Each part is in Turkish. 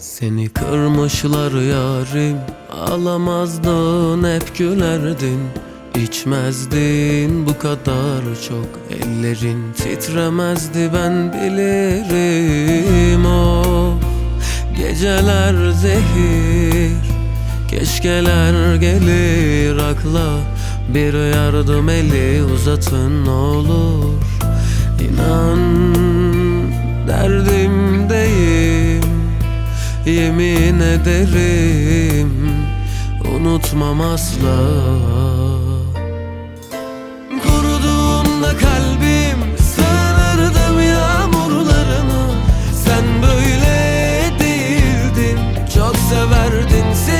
Seni kırmışlar yarim Ağlamazdın hep gülerdin. İçmezdin bu kadar çok Ellerin titremezdi ben bilirim. O Geceler zehir Keşkeler gelir. Akla Bir yardım eli uzatın olur Yemin ederim Unutmam asla. Kuruduğunda kalbim Sığınırdım yağmurlarına Sen böyle değildin Çok severdin seni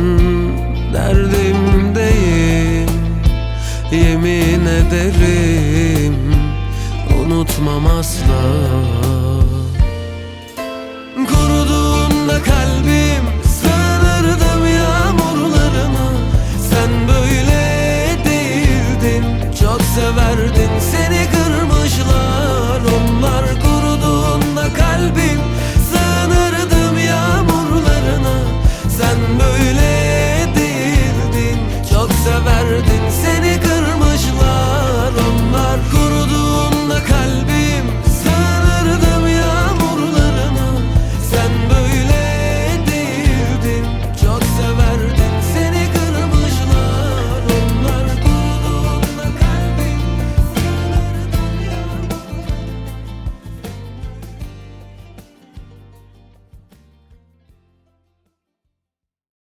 Unutmam asla. Kuruduğunda kalbim Sığınırdım yağmurlarına Sen böyle değildin Çok severdin seni kırmışlar. Onlar kuruduğunda kalbim Sığınırdım yağmurlarına. Sen böyle değildin Çok severdin seni kırmışlar